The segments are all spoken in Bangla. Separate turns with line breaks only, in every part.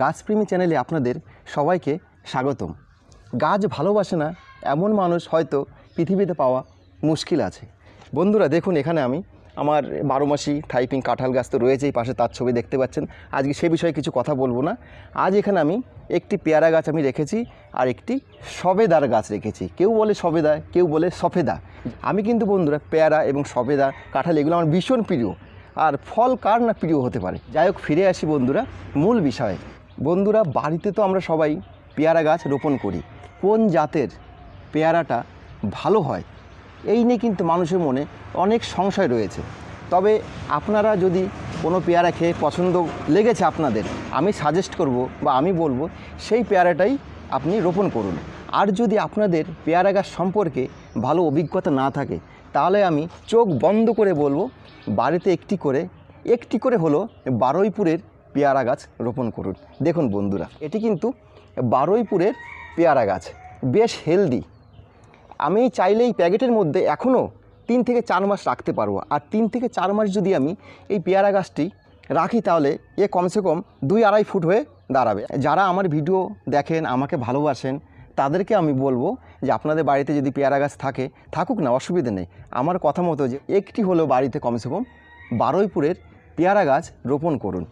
গাছপ্রেমী চ্যানেলে আপনাদের সবাইকে স্বাগতম। গাছ ভালোবাসে না, এমন মানুষ হয়তো পৃথিবীতে পাওয়া মুশকিল আছে। বন্ধুরা, দেখুন এখানে আমি আমার বারো মাসি থাইপিং কাঁঠাল গাছ তো রয়েছেই, পাশে তার ছবি দেখতে পাচ্ছেন। আজকে সে বিষয়ে কিছু কথা বলব না। আজ এখানে আমি একটি পেয়ারা গাছ আমি রেখেছি আর একটি সবেদার গাছ রেখেছি। কেউ বলে সবেদা, কেউ বলে সফেদা। আমি কিন্তু বন্ধুরা, পেয়ারা এবং সবেদা, কাঁঠাল এগুলো আমার ভীষণ প্রিয়। আর ফল কার না প্রিয় হতে পারে? যাই হোক, ফিরে আসি বন্ধুরা, মূল বিষয়ে। বন্ধুরা, বাড়িতে তো আমরা সবাই পেয়ারা গাছ রোপণ করি। কোন জাতের পেয়ারাটা ভালো হয়? এই নিয়ে কিন্তু মানুষের মনে অনেক সংশয় রয়েছে। তবে আপনারা যদি কোনো পেয়ারা খেয়ে পছন্দ লেগেছে আপনাদের, আমি সাজেস্ট করব বা আমি বলব, সেই পেয়ারাটাই আপনি রোপণ করুন। আর যদি আপনাদের পেয়ারা গাছ সম্পর্কে ভালো অভিজ্ঞতা না থাকে, তাহলে আমি চোখ বন্ধ করে বলব, বাড়িতে একটি করে একটি করে হলো বারুইপুরের পেয়ারা গাছ রোপণ করুন। দেখুন বন্ধুরা, এটি কিন্তু বারুইপুরের পেয়ারা গাছ বেশ হেলদি আমি চাইলে এই প্যাকেটের মধ্যে এখনও তিন থেকে চার মাস রাখতে পারব। আর তিন থেকে চার মাস যদি আমি এই পেয়ারা গাছটি রাখি, তাহলে এ কমসে কম দুই আড়াই ফুট হয়ে দাঁড়াবে। যারা আমার ভিডিও দেখেন, আমাকে ভালোবাসেন তাদেরকে আমি বলব যে আপনাদের বাড়িতে যদি পেয়ারা গাছ থাকে, থাকুক না, অসুবিধে নেই। আমার কথা মতো যে একটি হলেও বাড়িতে কমসে কম বারোইপুরের পেয়ারা গাছ রোপণ করুন।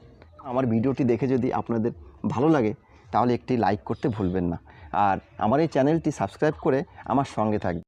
আমার ভিডিওটি দেখে যদি আপনাদের ভালো লাগে, তাহলে একটি লাইক করতে ভুলবেন না। আর আমার এই চ্যানেলটি সাবস্ক্রাইব করে আমার সঙ্গে থাকবে